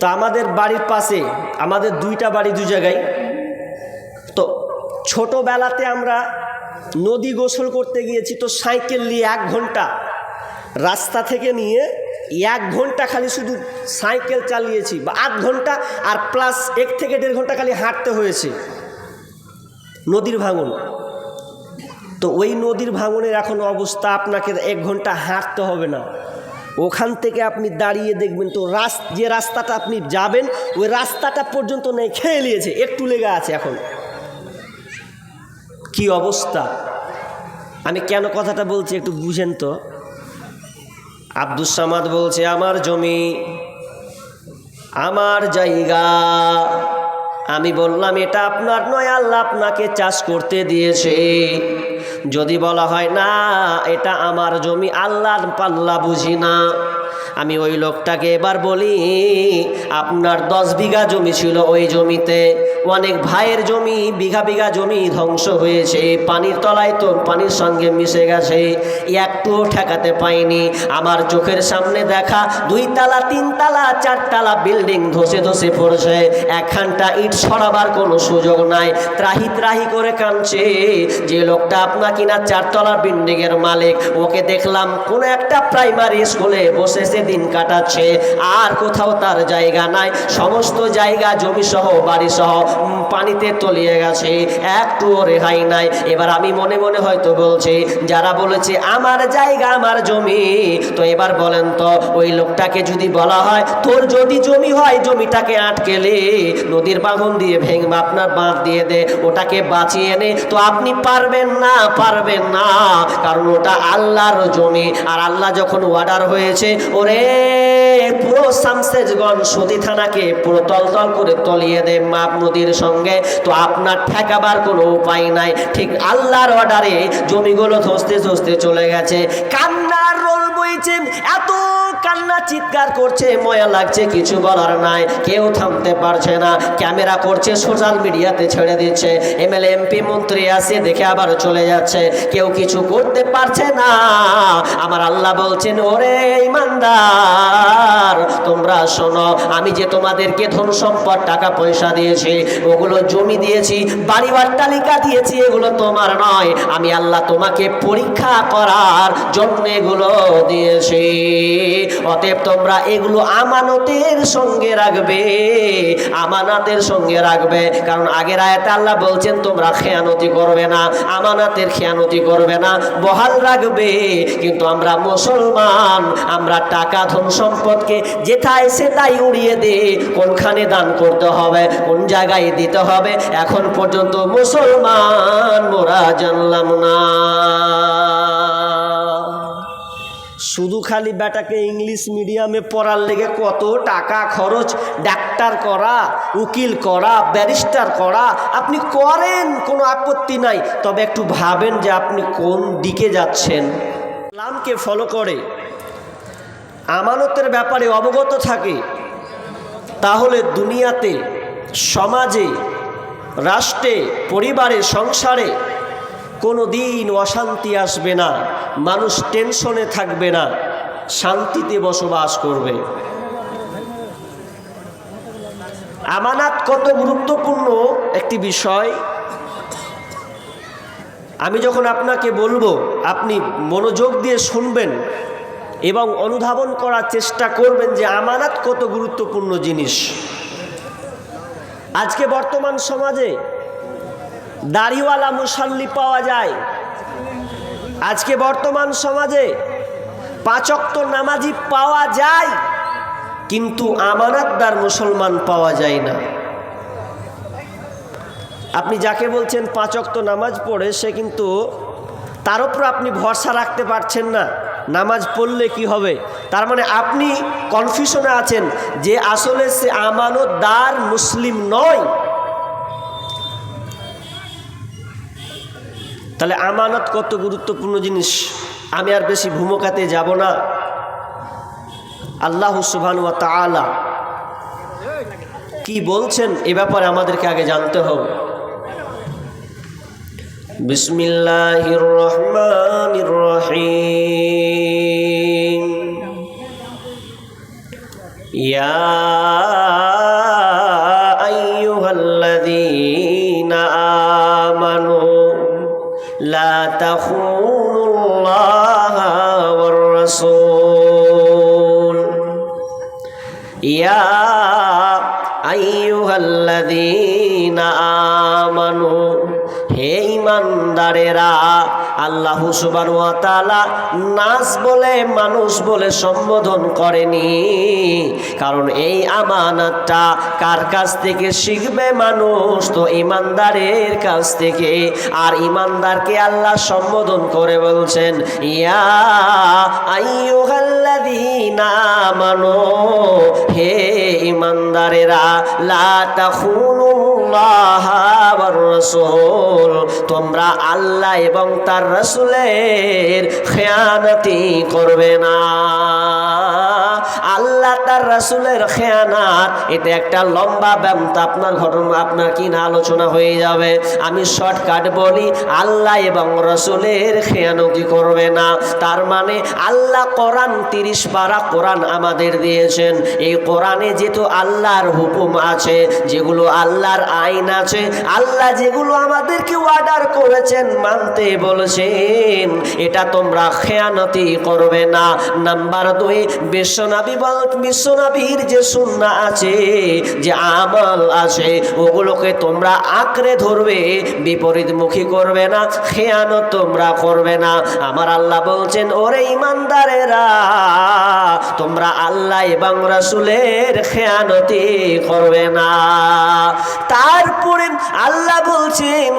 তো আমাদের বাড়ির পাশে, আমাদের দুইটা বাড়ি দু জায়গায়, তো ছোটোবেলাতে আমরা নদী গোসল করতে গিয়েছি, তো সাইকেল নিয়ে এক ঘণ্টা রাস্তা থেকে নিয়ে এক ঘণ্টা খালি শুধু সাইকেল চালিয়েছি, বা আধ ঘণ্টা আর প্লাস এক থেকে দেড় ঘণ্টা খালি হাঁটতে হয়েছে নদীর ভাঙন। তো ওই নদীর ভাঙনের এখন অবস্থা, আপনাকে এক ঘণ্টা হাঁটতে হবে না। ওখান থেকে আপনি দাঁড়িয়ে দেখবেন তো রাস যে রাস্তাটা আপনি যাবেন, ওই রাস্তাটা পর্যন্ত নেই, খেয়ে নিয়েছে, একটু লেগে আছে এখন। কি অবস্থা? আমি কেন কথাটা বলছি একটু বুঝেন তো। আব্দুস সামাদ বলছে, আমার জমি, আমার জায়গা। আমি বললাম, এটা আপনার নয়, আল্লাহ আপনাকে চাষ করতে দিয়েছে। যদি বলা হয় না এটা আমার জমি আল্লাহ পাল্লা বুঝি না। আমি ওই লোকটাকে এবার বলি, আপনার দশ বিঘা জমি ছিল ওই জমিতে। অনেক ভাইয়ের জমি, বিঘা বিঘা জমি ধ্বংস হয়েছে। পানির তলায় তো পানির সঙ্গে মিশে গেছে। একটুও ঠেকাতে পাইনি। আমার চোখের সামনে দেখা দুই তালা, তিন তালা চারতলা বিল্ডিং ধসে ধসে পড়ছে। একখানটা ইট সরাবার কোনো সুযোগ নাই। ত্রাহি ত্রাহি করে কাঁদছে। যে লোকটা আপনা কিনা চারতলা বিল্ডিংয়ের মালিক, ওকে দেখলাম কোনো একটা প্রাইমারি স্কুলে বসেছে দিন কাটাচ্ছে। আর কোথাও তার জায়গা নাই। সমস্ত জায়গা জমি সহ বাড়ি সহ পানিতে তলিয়ে গেছে। একটুও রেহাই নাই। এবার আমি মনে মনে হয়তো বলছি, যারা বলেছে, আমার জায়গা, আমার জমি। তো এবার বলেন তো, ওই লোকটাকে যদি বলা হয়, তোর যদি জমি হয়, জমিটাকে আটকেলে। নদীর বাঁধন দিয়ে ভেঙে আপনার বাঁধ দিয়ে দে। ওটাকে বাঁচিয়ে নে। তো আপনি পারবেন না পারবেন না। কারণ ওটা আল্লাহর জমি। আর আল্লাহ যখন অর্ডার হয়েছে, ওরে পুরো শামসেজগঞ্জ সতী থানাকে পুরো তলতল করে তলিয়ে দে মাপ নদীর সঙ্গে। তো আপনার ঠেকাবার কোনো উপায় নাই। ঠিক আল্লাহর অর্ডারে জমিগুলো ধসতে ধসতে চলে গেছে। কান্নার বইছে এত কান্না চিৎকার করছে, ময়া লাগছে, কিছু বলার নাই। কেউ থামতে পারছে না। ক্যামেরা করছে, সোশ্যাল মিডিয়াতে ছেড়ে দিচ্ছে। এমএলএ এমপি মন্ত্রী আসে, দেখে আবার চলে যাচ্ছে। কেউ কিছু করতে পারছে না। আমার আল্লাহ বলছেন, ওরে ইমানদার, তোমরা শোনো, আমি যে তোমাদেরকে ধন সম্পদ, টাকা, পয়সা দিয়েছি, ওগুলো জমি দিয়েছি বাড়ি তালিকা দিয়েছি, এগুলো তোমার নয়। আমি আল্লাহ তোমাকে পরীক্ষা করার জন্য এগুলো দিয়েছি। অতএব তোমরা এগুলো আমানতের সঙ্গে রাখবে, আমানাতের সঙ্গে রাখবে। কারণ আগের আয়াতে আল্লাহ বলছেন, তোমরা খেয়ানতি করবে না, আমানাতের খেয়ানতি করবে না, বহাল রাখবে। কিন্তু আমরা মুসলমান, আমরা টাকা, ধন সম্পদকে যেথায় সেটাই উড়িয়ে দে কোনখানে দান করতে হবে, কোন জায়গায় দিতে হবে, এখন পর্যন্ত মুসলমান মোরা জানলাম না। শুধু খালি বেটাকে ইংলিশ মিডিয়ামে পড়ার লেগে কত টাকা খরচ? ডাক্তার করা, উকিল করা, ব্যারিস্টার করা, আপনি করেন, কোনো আপত্তি নাই। তবে একটু ভাবেন যে আপনি কোন দিকে যাচ্ছেন। ইসলামকে ফলো করে। আমানতের ব্যাপারে অবগত থাকে। তাহলে দুনিয়াতে, সমাজে, রাষ্ট্রে, পরিবারে, সংসারে কোনো দিন অশান্তি আসবে না। মানুষ টেনশনে থাকবে না, শান্তিতে বসবাস করবে। আমানাত কত গুরুত্বপূর্ণ একটি বিষয়। আমি যখন আপনাকে বলব, আপনি মনোযোগ দিয়ে শুনবেন এবং অনুধাবন করার চেষ্টা করবেন যে আমানাত কত গুরুত্বপূর্ণ জিনিস। আজকে বর্তমান সমাজে দাড়িওয়ালা মুসাল্লি পাওয়া যায় আজকে বর্তমান সমাজে পাচক্ত নামাজি পাওয়া যায়, কিন্তু আমানাতদার মুসলমান পাওয়া যায় না। আপনি যাকে বলছেন পাঁচক্ত নামাজ পড়ে, সে কিন্তু তার উপর আপনি ভরসা রাখতে পারছেন না। নামাজ পড়লে কি হবে? তার মানে আপনি কনফিউশনে আছেন যে আসলে সে আমানতদার মুসলিম নয়। তাহলে আমানত কত গুরুত্বপূর্ণ জিনিস? আমি আর বেশি ভূমিকাতে যাব না। আল্লাহ সুবহান ওয়া কি বলছেন এ ব্যাপারে আমাদেরকে আগে জানতে হবে। বিসমিল্লাহির রহমানির রহিম। ইয়া تخونوا الله والرسول يا أيها الذين آمنوا হে ইমানদারেরা আল্লাহ সুবান নাস বলে, মানুষ বলে সম্বোধন করেনি। কারণ এই আমানতটা কার কাছ থেকে শিখবে মানুষ? তো ইমানদারের কাছ থেকে। আর ইমানদারকে আল্লাহ সম্বোধন করে বলছেন, ইয়া আইয়ুহাল্লাযীনা হে ইমানদারেরা, লা ওয়ার রাসূল। তোমরা আল্লাহ এবং তার রসুলের খেয়ানতি করবে না। আল্লাহ তার রাসূলের খেয়ানাত, এটা একটা লম্বা ব্যায়াম আপনার ঘটনা, আপনার কি না আলোচনা হয়ে যাবে? আমি শর্টকাট বলি, আল্লাহ এবং রসুলের খেয়ানতি করবে না? তার মানে আল্লাহ কোরআন তিরিশ পারা কোরআন আমাদের দিয়েছেন। এই কোরআনে যেহেতু আল্লাহর হুকুম আছে, যেগুলো আল্লাহর আইন আছে, আল্লাহ যেগুলো আমাদেরকে অর্ডার করেছেন, মানতে বলেছেন, এটা তোমরা খেয়ানতি করবে না। নাম্বার দুই, বিশ্বনবী বল বিশ্বনবীর যে সুন্না আছে, যে আমল আছে, ওগুলোকে তোমরা আঁকড়ে ধরবে, বিপরীতমুখী করবে না, খেয়ানত তোমরা করবে না। আমার আল্লাহ বলছেন, ওরে ইমানদারেরা, তোমরা আল্লাহ এবং রাসূলের খেয়ানতি করবে না। তারপরে আল্লাহ বলছেন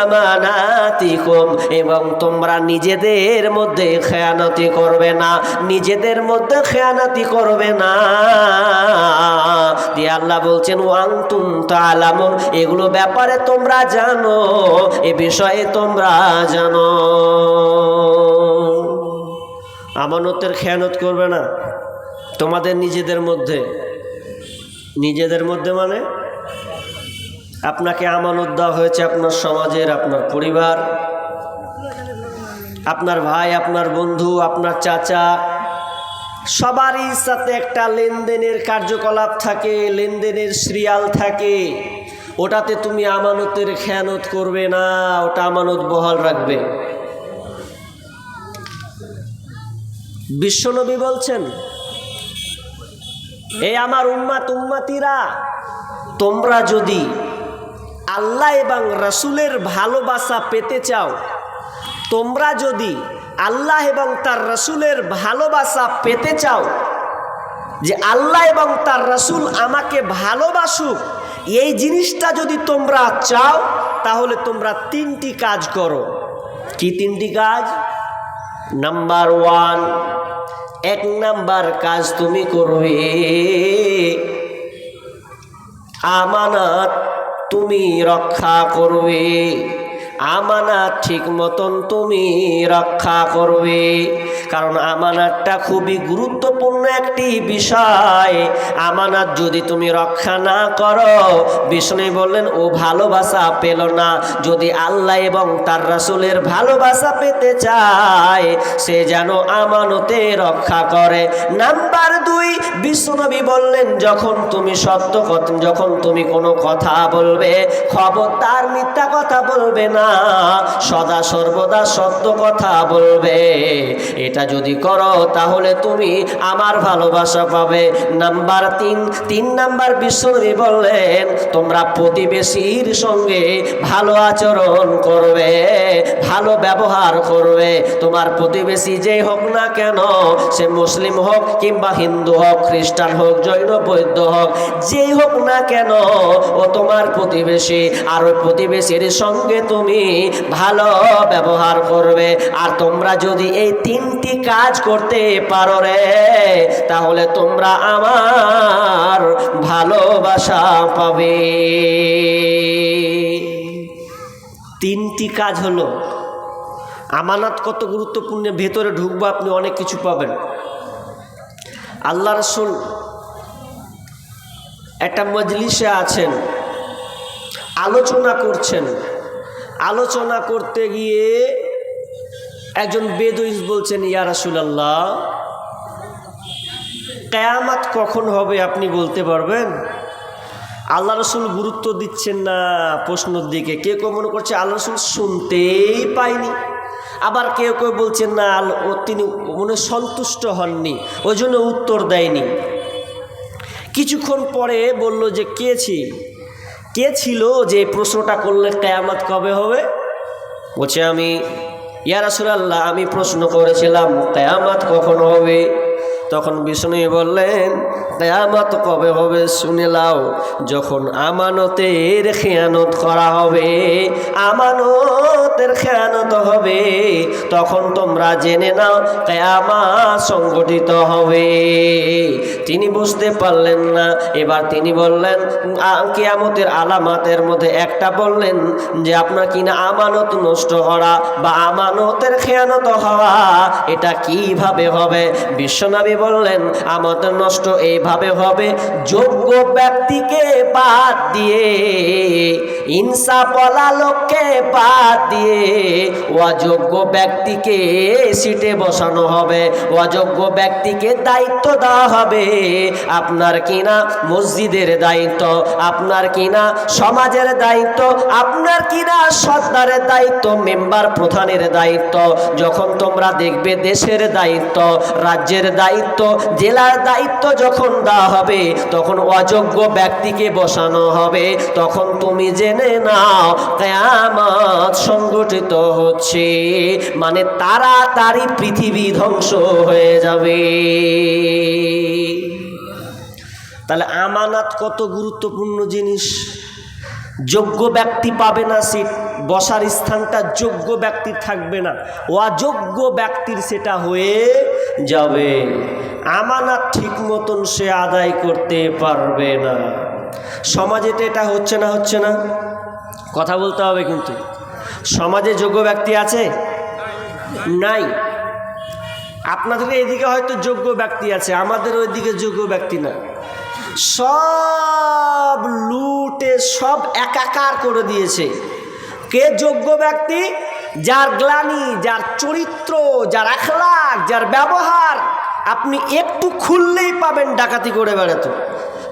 আমানাতিকুম, এবং তোমরা নিজেদের মধ্যে খেয়ানতি করবে না। নিজেদের মধ্যে খেয়ানাতি করবে না। দিয়ে আল্লাহ বলছেন, ওয়াং তুম তালামুন এগুলো ব্যাপারে তোমরা জানো, এ বিষয়ে তোমরা জানো। আমানতের খেয়ানত করবে না তোমাদের নিজেদের মধ্যে। নিজেদের মধ্যে মানে? আপনাকে আমানত দেওয়া হয়েছে আপনার সমাজের, আপনার পরিবার, আপনার ভাই, আপনার বন্ধু, আপনার চাচা সবারই সাথে একটা লেনদেনের কার্যকলাপ থাকে, লেনদেনের সিরিয়াল থাকে। ওটাতে তুমি আমানতের খেয়ানত করবে না, ওটা আমানত বহাল রাখবে। বিশ্বনবী বলছেন এই আমার উম্মাত উম্মাতিরা, তোমরা যদি আল্লাহ এবং রাসূলের ভালোবাসা পেতে চাও, তোমরা যদি আল্লাহ এবং তার রসুলের ভালোবাসা পেতে চাও, যে আল্লাহ এবং তার রসুল আমাকে ভালোবাসুক, এই জিনিসটা যদি তোমরা চাও, তাহলে তোমরা তিনটি কাজ করো। কি তিনটি কাজ? নাম্বার ওয়ান এক নাম্বার কাজ তুমি করবে, আমানত তুমি রক্ষা করবে। আমানাত ঠিক মতন তুমি রক্ষা করবে। কারণ আমানাতটা খুবই গুরুত্বপূর্ণ একটি বিষয়। আমানাত যদি তুমি রক্ষা না করো, বিষ্ণু বললেন, ও ভালোবাসা পেল না। যদি আল্লাহ এবং তার রাসুলের ভালোবাসা পেতে চায়, সে যেন আমানতে রক্ষা করে। নাম্বার দুই বিশ্বনবী বললেন, যখন তুমি সত্য যখন তুমি কোনো কথা বলবে খবর তার মিথ্যা কথা বলবে না, সদা সর্বদা সত্য কথা বলবে। এটা যদি করো, তাহলে তুমি আমার ভালোবাসা পাবে। নাম্বার তিন তিন নাম্বার বিশ্বনবী বললেন, তোমরা প্রতিবেশীর সঙ্গে ভালো আচরণ করবে, ভালো ব্যবহার করবে। তোমার প্রতিবেশী যেই হোক না কেন, সে মুসলিম হোক কিংবা হিন্দু হোক, খ্রিস্টান হোক, জৈন, বৌদ্ধ হোক, যেই হোক না কেন, ও তোমার প্রতিবেশী। আর ওই প্রতিবেশীর সঙ্গে তুমি ভালো ব্যবহার করবে। আর তোমরা যদি এই তিনটি কাজ করতে পারো রে তাহলে তোমরা আমার ভালোবাসা পাবে। তিনটি কাজ হলো, আমানত কত গুরুত্বপূর্ণ ভেতরে ঢুকবো আপনি অনেক কিছু পাবেন। আল্লাহ রসুল একটা মজলিসে আছেন, আলোচনা করছেন। আলোচনা করতে গিয়ে একজন বেদইস বলছেন, ইয়া রাসুলাল্লাহ কেয়ামাত কখন হবে আপনি বলতে পারবেন? আল্লাহ রসুল গুরুত্ব দিচ্ছেন না প্রশ্নর দিকে। কেউ কেউ মনে করছে, আল্লাহ রসুল শুনতেই পায়নি। আবার কেউ কেউ বলছেন, না, আল- ও তিনি মনে সন্তুষ্ট হননি, ওই জন্য উত্তর দেয়নি। কিছুক্ষণ পরে বলল যে, কে ছিল কে ছিল যে প্রশ্নটা করলে কেয়ামত কবে হবে? বলছে, আমি, ইয়া রাসূলুল্লাহ, আমি প্রশ্ন করেছিলাম, কেয়ামত কখন হবে? তখন বিষ্ণু বললেন, কেয়ামত কবে হবে শুনে লাও যখন আমানতের খেয়ানত করা হবে, আমানতের খেয়ানত হবে, তখন তোমরা জেনে নাও কেয়ামা সংগঠিত হবে। তিনি বুঝতে পারলেন না। এবার তিনি বললেন কেয়ামতের আলামাতের মধ্যে একটা বললেন যে, আপনার কিনা আমানত নষ্ট করা বা আমানতের খেয়ানত হওয়া, এটা কীভাবে হবে? বিশ্বনবী বললেন আমাদের নষ্ট এইভাবে হবে, যোগ্য ব্যক্তিকে বাদ দিয়ে ইনসা বলা লোককে বাদ দিয়ে, অযোগ্য ব্যক্তিকে সিটে বসানো হবে, অযোগ্য ব্যক্তিকে দায়িত্ব দেওয়া হবে আপনার কিনা মসজিদের দায়িত্ব, আপনার কিনা সমাজের দায়িত্ব, আপনার কিনা সর্দারের দায়িত্ব, মেম্বার প্রধানের দায়িত্ব। যখন তোমরা দেখবে দেশের দায়িত্ব, রাজ্যের দায়িত্ব, জেলার দায়িত্ব যখন দেওয়া হবে, তখন অযোগ্য ব্যক্তিকে বসানো হবে। তখন তুমি জেনে নাও, কেয়ামত সংগঠিত হচ্ছে। মানে তাড়াতাড়ি পৃথিবী ধ্বংস হয়ে যাবে। তাহলে আমানাত কত গুরুত্বপূর্ণ জিনিস? যোগ্য ব্যক্তি পাবে না সিট বসার স্থানটা যোগ্য ব্যক্তির থাকবে না। অযোগ্য ব্যক্তির সেটা হয়ে যাবে। আমানাত ঠিক মতন সে আদায় করতে পারবে না। সমাজে তো এটা হচ্ছে না হচ্ছে না। কথা বলতে হবে কিন্তু। সমাজে যোগ্য ব্যক্তি আছে? নাই। আপনাদের এদিকে হয়তো যোগ্য ব্যক্তি আছে, আমাদের ওইদিকে যোগ্য ব্যক্তি না। সব লুটে সব একাকার করে দিয়েছে। কে যোগ্য ব্যক্তি? যার গ্লানি, যার চরিত্র, যার আখলাক যার ব্যবহার আপনি একটু খুললেই পাবেন ডাকাতি করে বেড়াতো,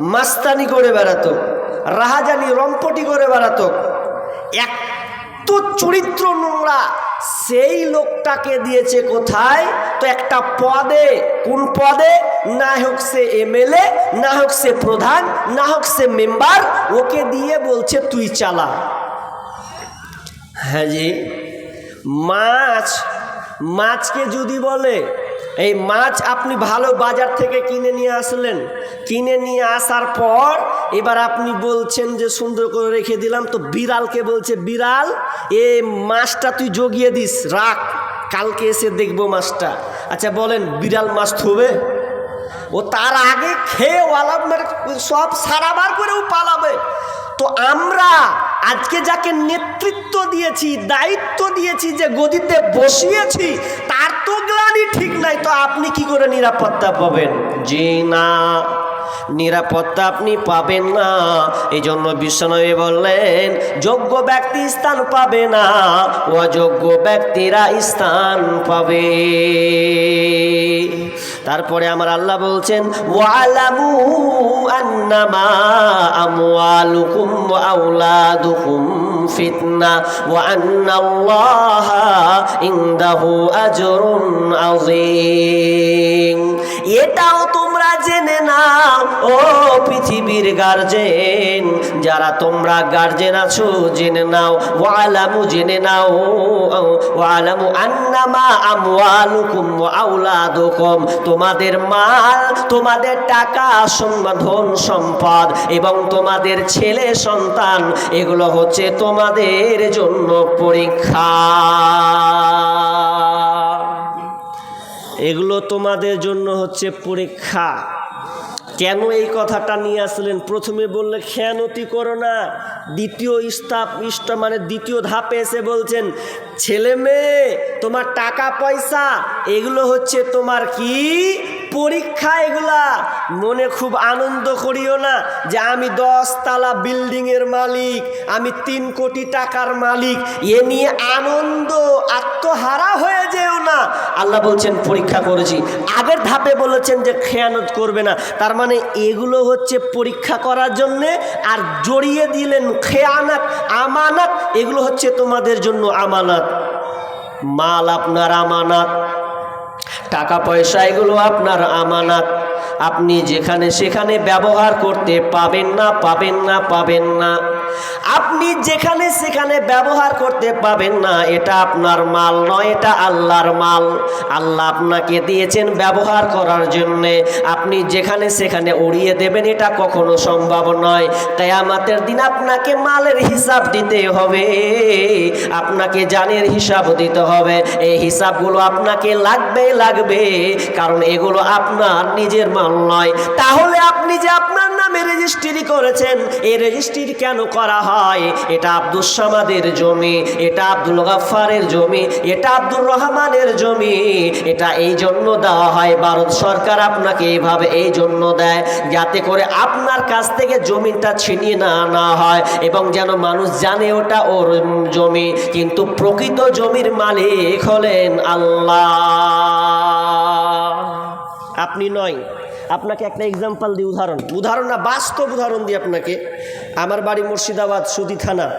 মাস্তানি করে বেড়াতো, রাহাজানি, রম্পটি করে বেড়াতো। এত চরিত্র নোংরা সেই লোকটাকে দিয়েছে কোথায়? তো একটা পদে কোন পদে না হোক সে এমএলএ, না হোক সে প্রধান, না হোক সে মেম্বার, ওকে দিয়ে বলছে তুই চালা। হ্যাঁ জি। মাছ, মাছকে যদি বলে এই মাছ আপনি ভালো বাজার থেকে কিনে নিয়ে আসলেন। কিনে নিয়ে আসার পর এবার আপনি বলছেন যে সুন্দর করে রেখে দিলাম, তো বিড়ালকে বলছে, বিড়াল, এ মাছটা তুই জগিয়ে দিস, রাখ, কালকে এসে দেখব মাছটা। আচ্ছা বলেন, বিড়াল মাছ থবে? ও তার আগে খেয়ে ওয়ালাম সব সারাবার করেও পালাবে। তো আমরা আজকে যাকে নেতৃত্ব দিয়েছি, দায়িত্ব দিয়েছি, যে গদিতে বসিয়েছি, তার তো গ্লানি ঠিক নাই, তো আপনি কি করে নিরাপত্তা পাবেন? জি না, নিরাপত্তা আপনি পাবেন না। এই জন্য বিশ্বনবী বললেন, যোগ্য ব্যক্তি স্থান পাবে না, অযোগ্য ব্যক্তিরা স্থান পাবে। তারপরে আমার আল্লাহ বলছেন, ওয়ালামু আন্নামা আমওয়ালুকুম ওয়া আওলাদুকুম ফিতনা ওয়া আন্নাল্লাহা ইনদাহু আজরুন আযীম। এটাও তোমরা জেনে নাও, ও পৃথিবীর গার্জেন যারা তোমরা গার্জেন আছো, জেনে নাও, ওয়ালামু জেনে নাও, ওয়ালামু আন্নামা আমওয়ালুকুম ওয়া আওলাদুকুম। তোমাদের মাল, তোমাদের টাকা ধন, সম্পদ এবং তোমাদের ছেলে, সন্তান, এগুলো হচ্ছে তোমাদের জন্য পরীক্ষা। এগুলো তোমাদের জন্য হচ্ছে পরীক্ষা। কেন এই কথাটা নিয়ে আসলেন? প্রথমে বললে, খেয়ানতি করো না। দ্বিতীয় স্তাপ ইষ্ট মানে দ্বিতীয় ধাপে এসে বলছেন ছেলে মেয়ে, তোমার টাকা পয়সা, এগুলো হচ্ছে তোমার কি? পরীক্ষা এগুলা। মনে খুব আনন্দ করিও না যে আমি দশ তালা বিল্ডিংয়ের মালিক, আমি তিন কোটি টাকার মালিক। এ নিয়ে আনন্দ, আত্মহারা হয়ে যেও না। আল্লাহ বলছেন, পরীক্ষা করেছি। আগের ধাপে বলেছেন যে খেয়ানত করবে না। তার মানে এগুলো হচ্ছে পরীক্ষা করার জন্যে আর জড়িয়ে দিলেন খেয়ানাত, আমানাত, এগুলো হচ্ছে তোমাদের জন্য আমানাত। মাল আপনার আমানাত টাকা পয়সা এগুলো আপনার আমানাত। আপনি যেখানে সেখানে ব্যবহার করতে পাবেন না পাবেন না পাবেন না। আপনি যেখানে সেখানে ব্যবহার করতে পাবেন না, এটা আপনার মাল নয়, এটা আল্লাহর মাল। আল্লাহ আপনাকে দিয়েছেন ব্যবহার করার জন্যে। আপনি যেখানে সেখানে উড়িয়ে দেবেন, এটা কখনো সম্ভব নয়। তাই কেয়ামাতের দিন আপনাকে মালের হিসাব দিতে হবে। আপনাকে জানের হিসাব দিতে হবে। এই হিসাবগুলো আপনাকে লাগবে লাগবে, কারণ এগুলো আপনার নিজের মাল নয়। তাহলে আপনি যে আপনার নামে রেজিস্ট্রি করেছেন, এই রেজিস্ট্রি কেন করা হয়? এটা আব্দুল সামাদের জমি, এটা আব্দুল গাফারের জমি, এটা আব্দুর রহমানের জমি। এটা এই জন্য দেওয়া হয়, ভারত সরকার আপনাকে এইভাবে এই জন্য দেয় যাতে করে আপনার কাছ থেকে জমিটা ছিনিয়ে না আনা হয় এবং যেন মানুষ জানে ওটা ওর জমি। কিন্তু প্রকৃত জমির মালিক হলেন আল্লাহ। আপনি নয়। আপনাকে একটা এক্সাম্পল দিই, উদাহরণ। উদাহরণ না, বাস্তব উদাহরণ দিই আপনাকে। আমার বাড়ি মুর্শিদাবাদ সুদি থানা।